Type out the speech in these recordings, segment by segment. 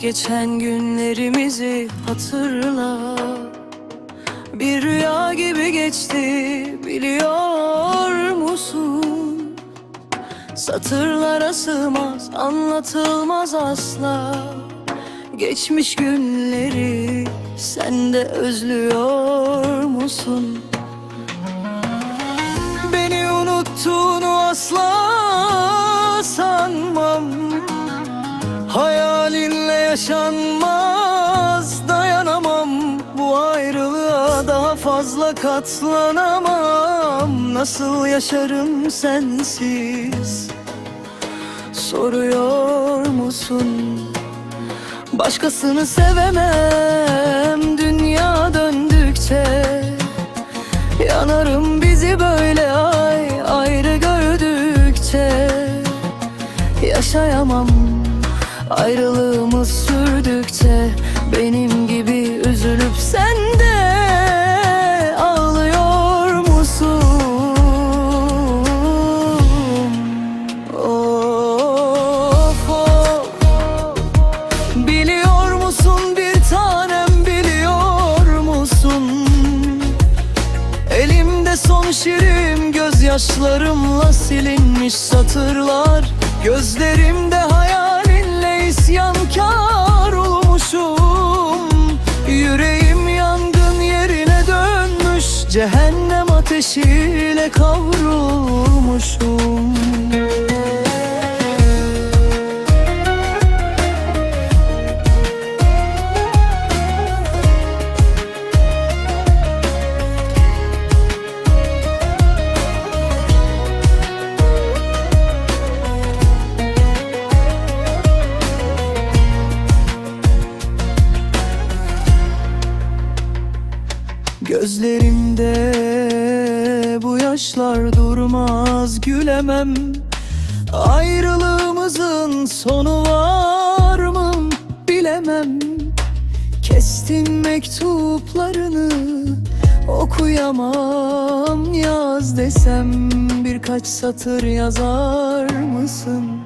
geçen günlerimizi hatırla Bir rüya gibi geçti biliyor musun? Satırlara sığmaz anlatılmaz asla Geçmiş günleri sen de özlüyor musun? Beni unuttuğunu asla sanmam Hayalinle yaşanmaz. Dayanamam. Bu ayrılığa daha fazla katlanamam. Nasıl yaşarım sensiz? Soruyor musun? Başkasını sevemem. Dünya döndükçe Yanarım bizi böyle ay ayrı gördükçe. Yaşayamam ayrılığımız sürdükçe Benim gibi üzülüp sen de ağlıyor musun? Of of Biliyor musun bir tanem biliyor musun? Elimde son şiirim gözyaşlarımla silinmiş satırlar Gözlerimde hayalinle isyankar olmuşum. Yüreğim yangın yerine dönmüş Cehennem ateşiyle kavrulmuşum Gözlerimde bu yaşlar durmaz gülemem. Ayrılığımızın sonu var mı bilemem. Kestim mektuplarını okuyamam Yaz desem. Birkaç satır yazar mısın?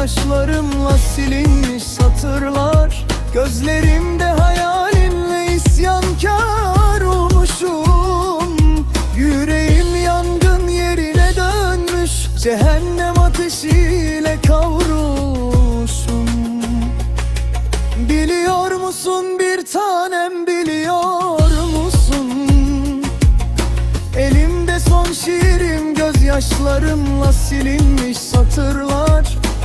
Şiirim gözyaşlarımla silinmiş satırlar Gözlerimde hayalinle isyankar olmuşum. Yüreğim yangın yerine dönmüş Cehennem ateşiyle kavrulmuşum. Biliyor musun bir tanem biliyor musun? Elimde son şiirim gözyaşlarımla silinmiş satırlar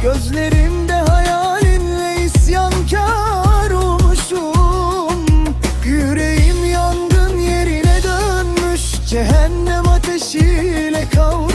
Gözlerimde hayalinle isyankar olmuşum. Yüreğim yangın yerine dönmüş. Cehennem ateşiyle kavrulmuşum